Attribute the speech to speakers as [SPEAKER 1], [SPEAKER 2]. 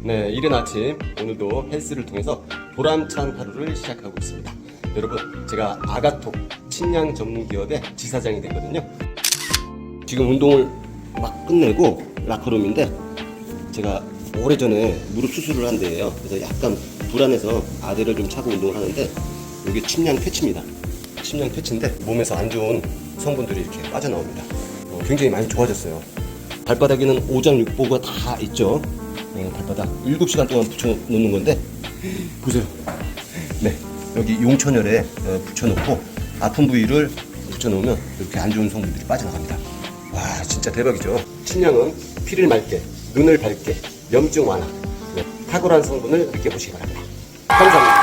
[SPEAKER 1] 네, 이른 아침 오늘도 헬스를 통해서 보람찬 하루를 시작하고 있습니다. 여러분, 제가 아가톡 친양 전문 기업의 지사장이 됐거든요. 지금 운동을 막 끝내고 라커룸인데 제가 오래전에 무릎 수술을 한 데예요. 그래서 약간 불안해서 아대를 좀 차고 운동을 하는데 이게 침량 퇴치입니다. 침량 퇴치인데 몸에서 안 좋은 성분들이 이렇게 빠져나옵니다. 어, 굉장히 많이 좋아졌어요. 발바닥에는 오장육부가 다 있죠. 네, 발바닥 7시간 동안 붙여놓는 건데 보세요. 네, 여기 용천열에 어, 붙여놓고 아픈 부위를 붙여놓으면 이렇게 안 좋은 성분들이 빠져나갑니다. 와, 진짜 대박이죠. 침량은 피를 맑게, 눈을 밝게, 염증 완화, 네, 탁월한 성분을 느껴보시기 바랍니다. 감사합니다.